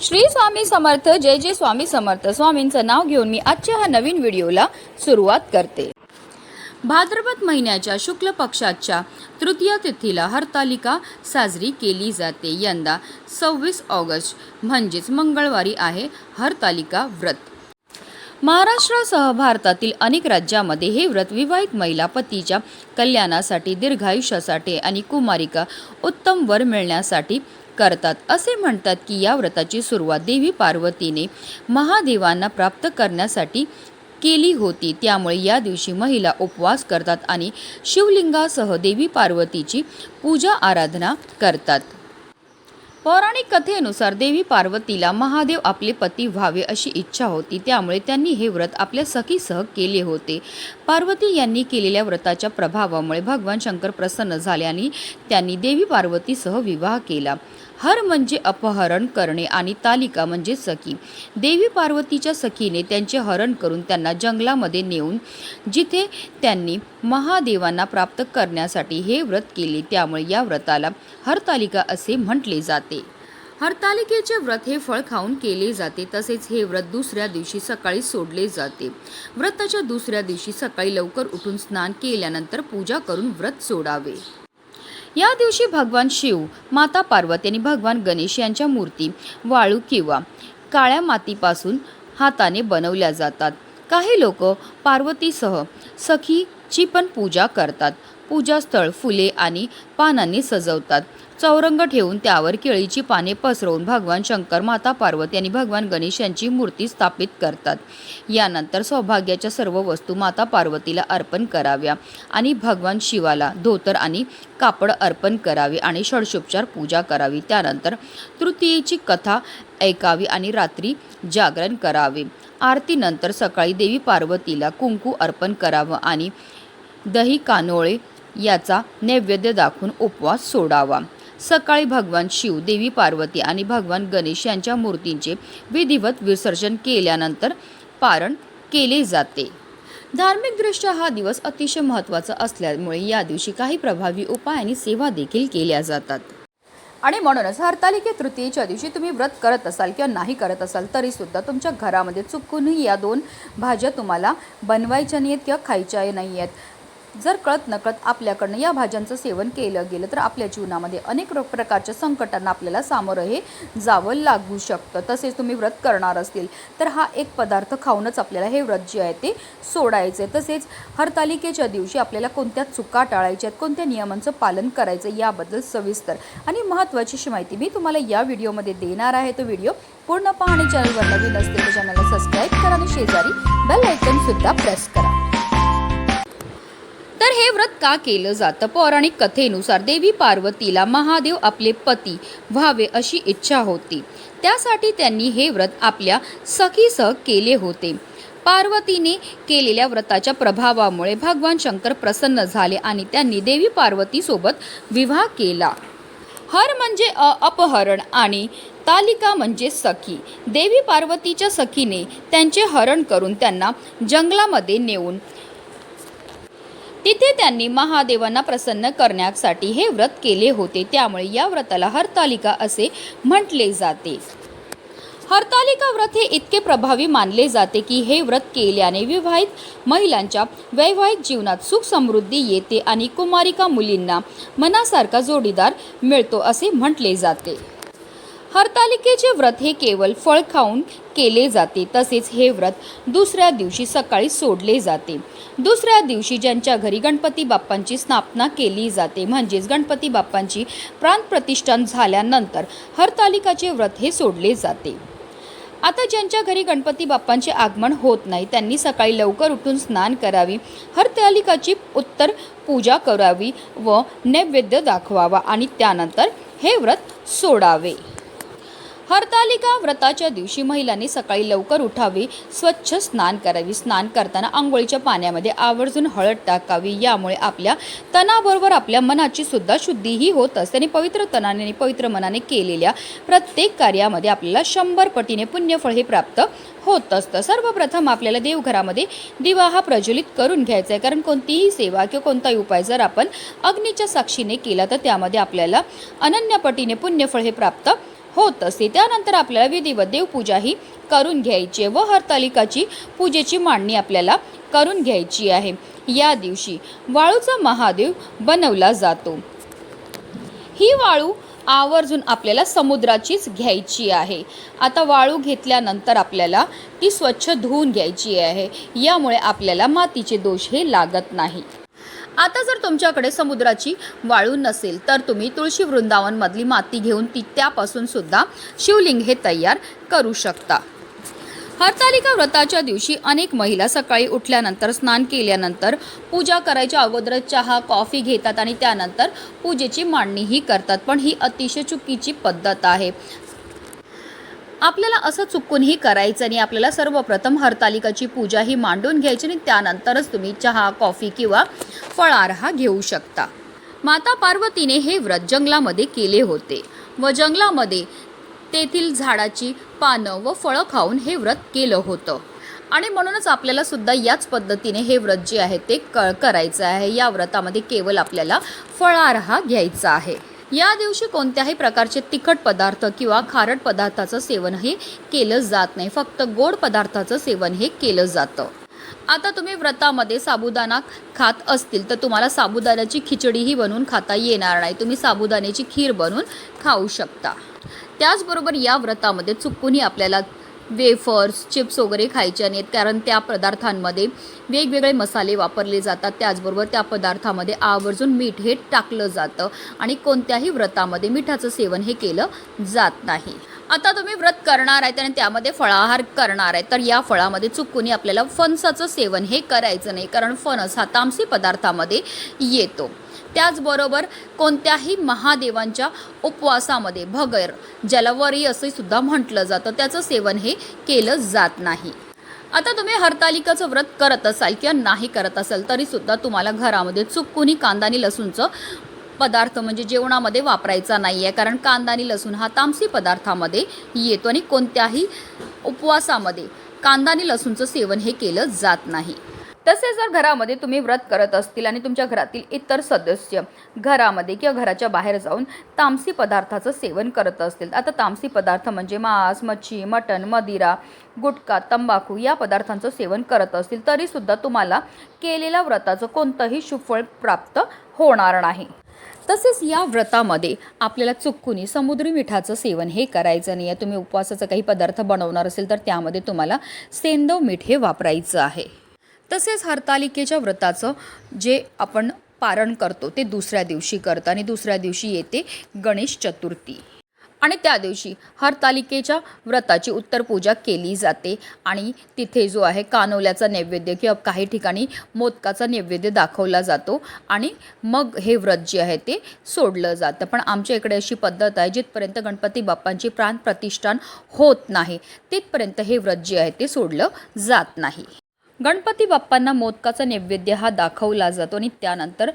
श्री स्वामी समर्थ जय जय स्वामी समर्थ. स्वामींचं नाव घेऊन मी आजच्या ह्या नवीन व्हिडिओला सुरुवात करते. भाद्रपद महिन्याच्या शुक्ल पक्षाच्या तृतीय तिथीला हरतालिका साजरी केली जाते. यंदा सव्वीस ऑगस्ट म्हणजेच मंगळवारी आहे हरतालिका व्रत. महाराष्ट्रासह भारतातील अनेक राज्यामध्ये हे व्रत विवाहित महिला पतीच्या कल्याणासाठी दीर्घायुष्यासाठी आणि कुमारिका उत्तम वर मिळण्यासाठी करतात. असे म्हणतात की या व्रताची सुरुवात देवी पार्वतीने महादेवांना प्राप्त करण्यासाठी केली होती. त्यामुळे या दिवशी महिला उपवास करतात आणि शिवलिंगासह देवी पार्वतीची पूजा आराधना करतात. पौराणिक कथेनुसार देवी पार्वतीला महादेव आपले पती व्हावे अशी इच्छा होती. त्यामुळे त्यांनी हे व्रत आपल्या सखीसह केले होते. पार्वती यांनी केलेल्या व्रताच्या प्रभावामुळे भगवान शंकर प्रसन्न झाले आणि त्यांनी देवी पार्वतीसह विवाह केला. हर म्हणजे अपहरण करणे आणि तालिका म्हणजे सखी. देवी पार्वतीच्या सखीने त्यांचे हरण करून त्यांना जंगलामध्ये नेऊन जिथे त्यांनी महादेवांना प्राप्त करण्यासाठी हे व्रत केले त्यामुळे या व्रताला हरतालिका असे म्हटले जाते. हरतालिकेचे व्रत हे फळ खाऊन केले जाते तसेच हे व्रत दुसऱ्या दिवशी सकाळी सोडले जाते. व्रताच्या दुसऱ्या दिवशी सकाळी लवकर उठून स्नान केल्यानंतर पूजा करून व्रत सोडावे. या दिवशी भगवान शिव माता पार्वती आणि भगवान गणेश यांच्या मूर्ती वाळू किंवा काळ्या मातीपासून हाताने बनवल्या जातात. काही लोक पार्वतीसह सखीची पण पूजा करतात. पूजास्थळ फुले आणि पानांनी सजवतात. चौरंग ठेवून त्यावर केळीची पाने पसरवून भगवान शंकर माता पार्वती आणि भगवान गणेश यांची मूर्ती स्थापित करतात. यानंतर सौभाग्याच्या सर्व वस्तू माता पार्वतीला अर्पण कराव्या आणि भगवान शिवाला धोतर आणि कापड अर्पण करावे आणि षडशोपचार पूजा करावी. त्यानंतर तृतीयेची कथा ऐकावी आणि रात्री जागरण करावे. आरतीनंतर सकाळी देवी पार्वतीला कुंकू अर्पण करावं आणि दही कानोळे याचा नैवेद्य दाखवून उपवास सोडावा. सकाळी भगवान शिव देवी पार्वती आणि भगवान गणेश यांच्या मूर्तींचे विधिवत विसर्जन केल्यानंतर पारण केले जाते. धार्मिकदृष्ट्या हा दिवस अतिशय महत्त्वाचा असल्यामुळे या दिवशी काही प्रभावी उपाय आणि सेवा देखील केल्या जातात. आणि म्हणूनच हरतालिके तृतीयेच्या दिवशी तुम्ही व्रत करत असाल किंवा नाही करत असाल तरी सुद्धा तुमच्या घरामध्ये चुकूनही या दोन भाज्या तुम्हाला बनवायच्या नाही आहेत किंवा खायच्या नाही आहेत जर कळत नकळत आपल्याकडनं या भाज्यांचं सेवन केलं गेलं तर आपल्या जीवनामध्ये अनेक प्रकारच्या संकटांना आपल्याला सामोरं हे जावं लागू शकतं. तसेच तुम्ही व्रत करणार असतील तर हा एक पदार्थ खाऊनच आपल्याला हे व्रत जे आहे ते सोडायचं आहे तसेच हरतालिकेच्या दिवशी आपल्याला कोणत्या चुका टाळायच्या आहेत कोणत्या नियमांचं पालन करायचं याबद्दल सविस्तर आणि महत्त्वाची अशी माहिती मी तुम्हाला या व्हिडिओमध्ये देणार आहे. तो व्हिडिओ पूर्ण पहा चॅनलवर नवीन असतील तर चॅनलला सबस्क्राईब करा आणि शेजारी बेल आयकन सुद्धा प्रेस करा. हे व्रत का केलं जातं? पौराणिक कथेनुसार देवी पार्वतीला महादेव आपले पती व्हावे अशी इच्छा होती. त्यासाठी त्यांनी हे व्रत आपल्या सखीसह केले होते. पार्वतीने केलेल्या व्रताच्या प्रभावामुळे भगवान शंकर प्रसन्न झाले आणि त्यांनी देवी पार्वतीसोबत विवाह केला. हर म्हणजे अपहरण आणि तालिका म्हणजे सखी. देवी पार्वतीच्या सखीने त्यांचे हरण करून त्यांना जंगलामध्ये नेऊन तिथे त्यांनी महादेवांना प्रसन्न करण्यासाठी हे व्रत केले होते. त्यामुळे या व्रताला हरतालिका असे म्हटले जाते. हरतालिका व्रत हे इतके प्रभावी मानले जाते की हे व्रत केल्याने विवाहित महिलांच्या वैवाहिक जीवनात सुख समृद्धी येते आणि कुमारिका मुलींना मनासारखा जोडीदार मिळतो असे म्हटले जाते. हरतालिकेचे व्रत हे केवळ फळ खाऊन केले जाते तसेच हे व्रत दुसऱ्या दिवशी सकाळी सोडले जाते. दुसऱ्या दिवशी ज्यांच्या घरी गणपती बाप्पांची स्थापना केली जाते म्हणजेच गणपती बाप्पांची प्राणप्रतिष्ठान झाल्यानंतर हरतालिकाचे व्रत हे सोडले जाते. आता ज्यांच्या घरी गणपती बाप्पांचे आगमन होत नाही त्यांनी सकाळी लवकर उठून स्नान करावी हरतालिकाची उत्तर पूजा करावी व नैवेद्य दाखवावा आणि त्यानंतर हे व्रत सोडावे. हरतालिका व्रताच्या दिवशी महिलांनी सकाळी लवकर उठावे स्वच्छ स्नान करावी. स्नान करताना आंघोळीच्या पाण्यामध्ये आवर्जून हळद टाकावी. यामुळे आपल्या तणाबरोबर आपल्या मनाची सुद्धा शुद्धीही होत असते. आणि पवित्र तणाने आणि पवित्र मनाने केलेल्या प्रत्येक कार्यामध्ये आपल्याला शंभर पटीने पुण्यफळ हे प्राप्त होत असतं. सर्वप्रथम आपल्याला देवघरामध्ये दिवा हा प्रज्वलित करून घ्यायचा आहे. कारण कोणतीही सेवा किंवा कोणताही उपाय जर आपण अग्नीच्या साक्षीने केला तर त्यामध्ये आपल्याला अनन्यपटीने पुण्यफळ हे प्राप्त होत असते. त्यानंतर आपल्याला विधिवत देवपूजा ही करून घ्यायची आहे व हरतालिकाची पूजेची मांडणी आपल्याला करून घ्यायची आहे. या दिवशी वाळूचा महादेव बनवला जातो. ही वाळू आवर्जून आपल्याला समुद्राचीच घ्यायची आहे. आता वाळू घेतल्यानंतर आपल्याला ती स्वच्छ धुवून घ्यायची आहे. यामुळे आपल्याला मातीचे दोष हे लागत नाही. आता जर तुमच्याकडे समुद्राची वाळू नसेल तर तुम्ही तुळशी वृंदावनमधली माती घेऊन ती त्यापासून सुद्धा शिवलिंग हे तयार करू शकता. हरतालिका व्रताच्या दिवशी अनेक महिला सकाळी उठल्यानंतर स्नान केल्यानंतर पूजा करायच्या अगोदर चहा कॉफी घेतात आणि त्यानंतर पूजेची मांडणीही करतात. पण ही अतिशय चुकीची पद्धत आहे. आपल्याला असं चुकूनही करायचं आणि आपल्याला सर्वप्रथम हरतालिकाची पूजा ही मांडून घ्यायची आणि त्यानंतरच तुम्ही चहा कॉफी किंवा फळार हा घेऊ शकता. माता पार्वतीने हे व्रत जंगलामध्ये केले होते. व जंगलामध्ये तेथील झाडाची पानं व फळं खाऊन हे व्रत केलं होतं. आणि म्हणूनच आपल्याला सुद्धा याच पद्धतीने हे व्रत जे आहे ते क करायचं आहे. या व्रतामध्ये केवळ आपल्याला फळार हा घ्यायचा आहे. या दिवशी कोणत्याही प्रकारचे तिखट पदार्थ किंवा खारट पदार्थाचं सेवन हे केलं जात नाही. फक्त गोड पदार्थाचं सेवन हे केलं जातं. आता तुम्ही व्रतामध्ये साबुदाणा खात असतील तर तुम्हाला साबुदाण्याची खिचडीही बनवून खाता येणार नाही. तुम्ही साबुदाण्याची खीर बनवून खाऊ शकता. त्याचबरोबर या व्रतामध्ये चुकूनही आपल्याला वेफर्स चिप्स वगैरे खायचे नाहीत कारण त्या पदार्थांमध्ये वेगवेगळे मसाले वापरले जातात. त्याचबरोबर त्या पदार्थामध्ये आवर्जून मीठ हे टाकलं जातं आणि कोणत्याही व्रतामध्ये मिठाचं सेवन हे केलं जात नाही. आता तुम्ही व्रत करणार आहे आणि त्यामध्ये फळाहार करणार आहे तर या फळामध्ये चुकूनही आपल्याला फणसाचं सेवन हे करायचं नाही कारण फणस हा तामसी पदार्थामध्ये येतो. त्याचबरोबर कोणत्याही महादेवांच्या उपवासामध्ये भगर ज्याला वरी असे सुद्धा म्हटलं जातं. त्याचं सेवन हे केलं जात नाही. आता तुम्ही हरतालिकाचं व्रत करत असाल किंवा नाही करत असाल तरी सुद्धा तुम्हाला घरामध्ये चुकूनही कांदानी लसूणचं पदार्थ म्हणजे जेवणामध्ये वापरायचा नाही आहे कारण कांदा आणि लसूण हा तामसी पदार्थामध्ये येतो आणि कोणत्याही उपवासामध्ये कांदा आणि लसूणचं सेवन हे केलं जात नाही. तसेच जर घरामध्ये तुम्ही व्रत करत असतील आणि तुमच्या घरातील इतर सदस्य घरामध्ये किंवा घराच्या बाहेर जाऊन तामसी पदार्थाचं सेवन करत असतील आता तामसी पदार्थ म्हणजे मांस मच्छी मटण मदिरा गुटखा तंबाखू या पदार्थांचं सेवन करत असतील तरीसुद्धा तुम्हाला केलेल्या व्रताचं कोणतंही सुफळ प्राप्त होणार नाही. तसेच या व्रतामध्ये आपल्याला चुकूनी समुद्री मिठाचं सेवन हे करायचं नाही. आहे तुम्ही उपवासाचा काही पदार्थ बनवणार असेल तर त्यामध्ये तुम्हाला सेंदव मीठ हे वापरायचं आहे. तसेच हरतालिकेच्या व्रताचं जे आपण पारण करतो ते दुसऱ्या दिवशी करतं आणि दुसऱ्या दिवशी येते गणेश चतुर्थी. आणि त्या दिवशी हरतालिकेच्या व्रताची उत्तर पूजा केली जाते आणि तिथे जो आहे कानोल्याचा नैवेद्य किंवा काही ठिकाणी मोदकाचा नैवेद्य दाखवला जातो आणि मग हे व्रत जे आहे ते सोडलं जातं. पण आमच्या इकडे अशी पद्धत आहे जिथपर्यंत गणपती बाप्पांची प्राण प्रतिष्ठान होत नाही तिथपर्यंत हे व्रत जे आहे ते सोडलं जात नाही. गणपती बाप्पांना मोदकाचा नैवेद्य हा दाखवला जातो आणि त्यानंतर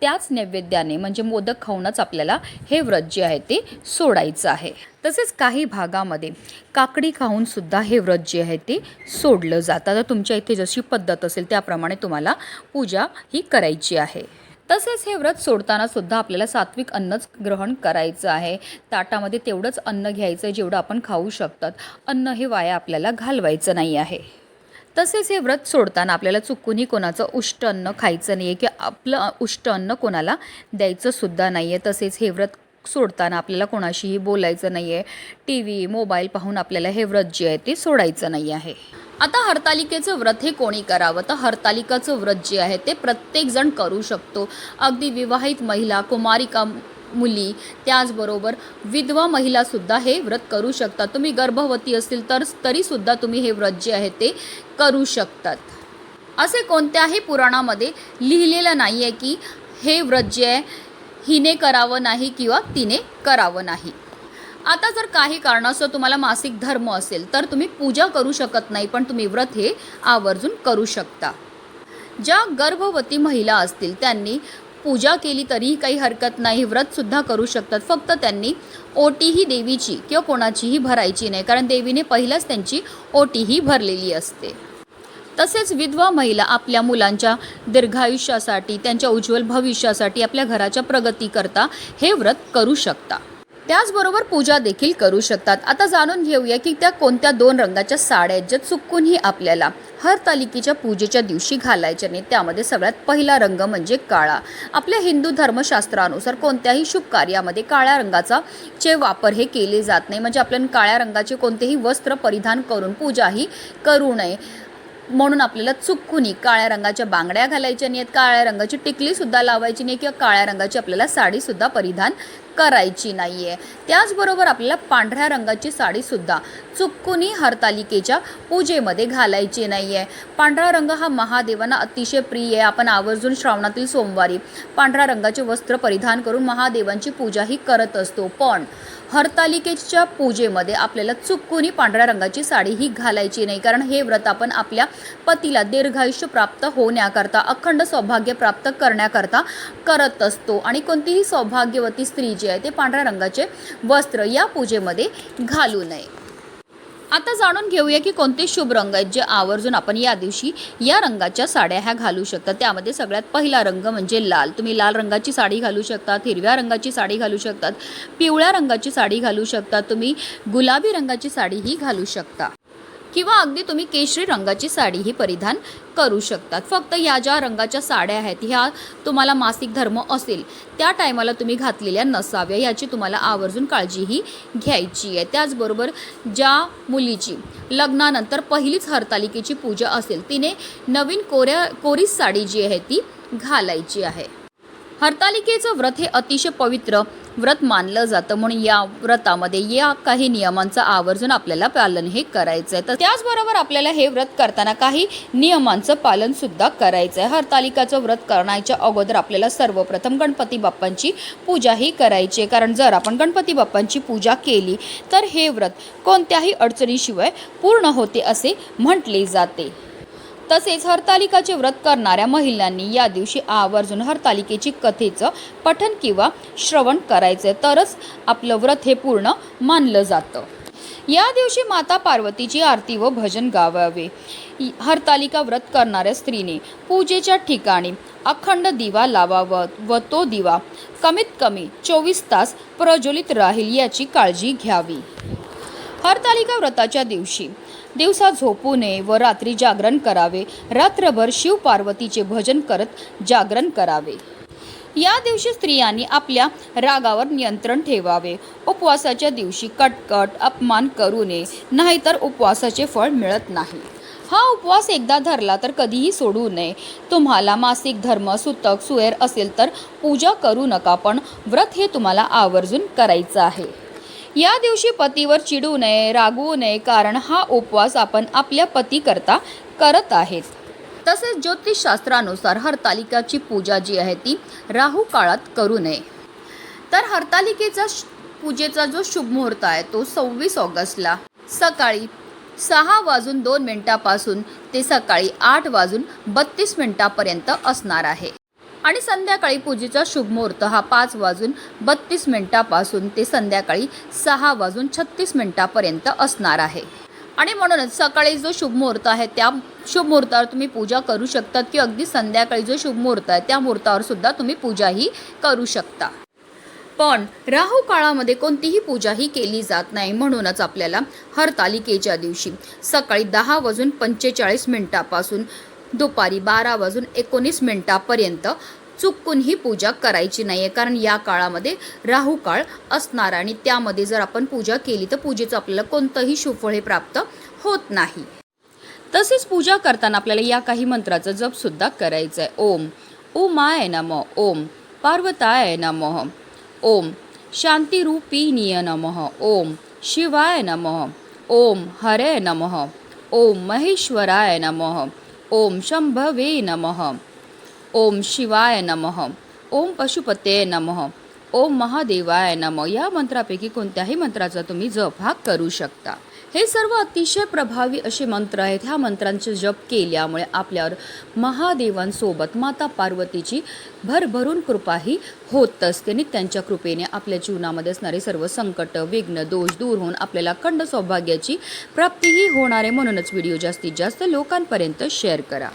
त्याच नैवेद्याने म्हणजे मोदक खाऊनच आपल्याला हे व्रत जे आहे ते सोडायचं आहे. तसेच काही भागामध्ये काकडी खाऊनसुद्धा हे व्रत जे आहे ते सोडलं जातं. तर तुमच्या इथे जशी पद्धत असेल त्याप्रमाणे तुम्हाला पूजा ही करायची आहे. तसेच हे व्रत सोडताना सुद्धा आपल्याला सात्विक अन्नच ग्रहण करायचं आहे. ताटामध्ये तेवढंच अन्न घ्यायचं आहे जेवढं आपण खाऊ शकतात. अन्न हे वाया आपल्याला घालवायचं नाही आहे. तसेच हे व्रत सोडताना आपल्याला चुकूनही कोणाचं उष्ट अन्न खायचं नाही आहे किंवा आपलं उष्ट अन्न कोणाला द्यायचंसुद्धा नाही आहे तसेच हे व्रत सोडताना आपल्याला कोणाशीही बोलायचं नाही आहे टी व्ही मोबाईल पाहून आपल्याला हे व्रत जे आहे ते सोडायचं नाही आहे. आता हरतालिकेचं व्रत हे कोणी करावं? तर हरतालिकाचं व्रत जे आहे ते प्रत्येकजण करू शकतो. अगदी विवाहित महिला कुमारिका मुली त्याचबरोबर विधवा महिलासुद्धा हे व्रत करू शकतात. तुम्ही गर्भवती असतील तर तरीसुद्धा तुम्ही हे व्रत जे आहे ते करू शकतात. असे कोणत्याही पुराणामध्ये लिहिलेलं नाही आहे की हे व्रत जे आहे हिने करावं नाही किंवा तिने करावं नाही. आता जर काही कारणास्तव तुम्हाला मासिक धर्म असेल तर तुम्ही पूजा करू शकत नाही पण तुम्ही व्रत हे आवर्जून करू शकता. ज्या गर्भवती महिला असतील त्यांनी पूजा केली तरीही काही हरकत नाही व्रतसुद्धा करू शकतात. फक्त त्यांनी ओटी ही देवीची किंवा कोणाचीही भरायची नाही कारण देवीने पहिलाच त्यांची ओटी ही भरलेली असते. तसेच विधवा महिला आपल्या मुलांच्या दीर्घायुष्यासाठी त्यांच्या उज्ज्वल भविष्यासाठी आपल्या घराच्या प्रगतीकरता हे व्रत करू शकता. त्याचबरोबर पूजा देखील करू शकतात. आता जाणून घेऊया की त्या कोणत्या दोन रंगाच्या साड्या आहेत ज्या चुकूनही आपल्याला हरतालिकेच्या पूजेच्या दिवशी घालायच्या नाही. त्यामध्ये सगळ्यात पहिला रंग म्हणजे काळा. आपल्या हिंदू धर्मशास्त्रानुसार कोणत्याही शुभ कार्यामध्ये काळ्या रंगाचा चे वापर हे केले जात नाही. म्हणजे आपल्याला काळ्या रंगाचे कोणतेही वस्त्र परिधान करून पूजाही करू नये. म्हणून आपल्याला चुकूनही काळ्या रंगाच्या बांगड्या घालायच्या नाहीत. काळ्या रंगाची टिकलीसुद्धा लावायची नाही किंवा काळ्या रंगाची आपल्याला साडीसुद्धा परिधान करायची नाही आहे त्याचबरोबर आपल्याला पांढऱ्या रंगाची साडीसुद्धा चुकूनही हरतालिकेच्या पूजेमध्ये घालायचे नाही आहे पांढरा रंग हा महादेवांना अतिशय प्रिय आहे. आपण आवर्जून श्रावणातील सोमवारी पांढऱ्या रंगाचे वस्त्र परिधान करून महादेवांची पूजाही करत असतो. पण हरतालिकेच्या पूजेमध्ये आपल्याला चुकूनही पांढऱ्या रंगाची साडी ही घालायची नाही. कारण हे व्रत आपण आपल्या पतीला दीर्घायुष्य प्राप्त होण्याकरता अखंड सौभाग्य प्राप्त करण्याकरता करत असतो. आणि कोणतीही सौभाग्यवती स्त्री जी आहे ते पांढऱ्या रंगाचे वस्त्र या पूजेमध्ये घालू नये. आता जाणून घेऊया की कोणते शुभ रंग आहेत जे आवर्जून आपण या दिवशी या रंगाच्या साड्या ह्या घालू शकता. त्यामध्ये सगळ्यात पहिला रंग म्हणजे लाल. तुम्ही लाल रंगाची साडी घालू शकतात हिरव्या रंगाची साडी घालू शकतात पिवळ्या रंगाची साडी घालू शकता तुम्ही गुलाबी रंगाची साडीही घालू शकता. किंवा अगदी तुम्ही केशरी रंगाची साडीही परिधान करू शकतात. फक्त या ज्या रंगाच्या साड्या आहेत ह्या तुम्हाला मासिक धर्म असेल त्या टायमाला तुम्ही घातलेल्या नसाव्या याची तुम्हाला आवर्जून काळजीही घ्यायची आहे. त्याचबरोबर ज्या मुलीची लग्नानंतर पहिलीच हरतालिकेची पूजा असेल तिने नवीन कोऱ्या कोरीस साडी जी आहे ती घालायची आहे. हरतालिकेचं व्रत हे अतिशय पवित्र व्रत मानलं जातं. म्हणून या व्रतामध्ये या काही नियमांचं आवर्जून आपल्याला पालन हे करायचं आहे. तर त्याचबरोबर आपल्याला हे व्रत करताना काही नियमांचं पालन सुद्धा करायचं आहे. हरतालिकाचं व्रत करण्याच्या अगोदर आपल्याला सर्वप्रथम गणपती बाप्पांची पूजा ही करायची आहे. कारण जर आपण गणपती बाप्पांची पूजा केली तर हे व्रत कोणत्याही अडचणीशिवाय पूर्ण होते असे म्हटले जाते. तसेच हरतालिकाचे व्रत करणाऱ्या महिलांनी या दिवशी आवर्जून हरतालिकेची कथेचं पठन किंवा श्रवण करायचं. तरच आपलं व्रत हे पूर्ण मानलं जातं. या दिवशी माता पार्वतीची आरती व भजन गावावे. हरतालिका व्रत करणाऱ्या स्त्रीने पूजेच्या ठिकाणी अखंड दिवा लावावा व तो दिवा कमीत कमी चोवीस तास प्रज्वलित राहील याची काळजी घ्यावी. हरतालिका व्रताच्या दिवशी दिवसा झोपू नये व रात्री जागरण करावे. रात्रभर शिव पार्वतीचे भजन करत जागरण करावे. या दिवशी स्त्रियांनी आपल्या रागावर नियंत्रण ठेवावे. उपवासाच्या दिवशी कटकट अपमान करू नये नाहीतर उपवासाचे फळ मिळत नाही. हा उपवास एकदा धरला तर कधीही सोडू नये. तुम्हाला मासिक धर्म सुतक सुएर असेल तर पूजा करू नका पण व्रत हे तुम्हाला आवर्जून करायचं आहे. या दिवशी पतीवर चिडू नये रागवू नये कारण हा उपवास आपण आपल्या पती करता करत आहेत. तसेच ज्योतिषशास्त्रानुसार हरतालिकाची पूजा जी आहे ती राहू काळात करू नये. तर हरतालिकेचा श- पूजेचा जो शुभ मुहूर्त आहे तो सव्वीस ऑगस्टला सकाळी सहा वाजून दोन मिनिटापासून ते सकाळी आठ वाजून बत्तीस मिनिटापर्यंत असणार आहे. आणि संध्याकाळी पूजेचा शुभ मुहूर्त. हा पाच वाजून बत्तीस मिनिटापासून ते संध्याकाळी सहा वाजून छत्तीस मिनिटापर्यंत असणार आहे. आणि म्हणूनच सकाळी जो शुभ मुहूर्त आहे त्या शुभ मुहूर्तावर तुम्ही पूजा करू शकतात की अगदी संध्याकाळी जो शुभ मुहूर्त आहे त्या मुहूर्तावर सुद्धा तुम्ही पूजाही करू शकता. पण राहू काळामध्ये कोणतीही पूजाही केली जात नाही. म्हणूनच आपल्याला हरतालिकेच्या दिवशी सकाळी दहा वाजून पंचेचाळीस मिनिटापासून दुपारी बारा वाजून एकोणीस मिनिटापर्यंत चुकून ही पूजा करायची नाही आहे कारण या काळामध्ये राहू काळ असणार आणि त्यामध्ये जर आपण पूजा केली तर पूजेचं आपल्याला कोणतंही सुफळ हे प्राप्त होत नाही. तसेच पूजा करताना आपल्याला या काही मंत्राचा जप सुद्धा करायचा आहे ओम. उमाय नम. ओम. पार्वताय नमः. ओम. शांतिरूपिणीय नमः. ओम. शिवाय नमः. ओम. हरे नमः. ओम. महेश्वराय नमः. ओम. शंभवे नमः. ओम शिवाय नमः. ओम पशुपते नमः. ओम महादेवाय नमः. या मंत्रापैकी कोणत्याही मंत्राचा तुम्ही जप हा करू शकता. हे सर्व अतिशय प्रभावी असे मंत्र आहेत. ह्या मंत्रांचे जप केल्यामुळे आपल्यावर महादेवांसोबत माता पार्वतीची भरभरून कृपाही होत असते आणि त्यांच्या कृपेने आपल्या जीवनामध्ये असणारे सर्व संकट विघ्न दोष दूर होऊन आपल्याला खंड सौभाग्याची प्राप्तीही होणार आहे. म्हणूनच व्हिडिओ जास्तीत जास्त लोकांपर्यंत शेअर करा.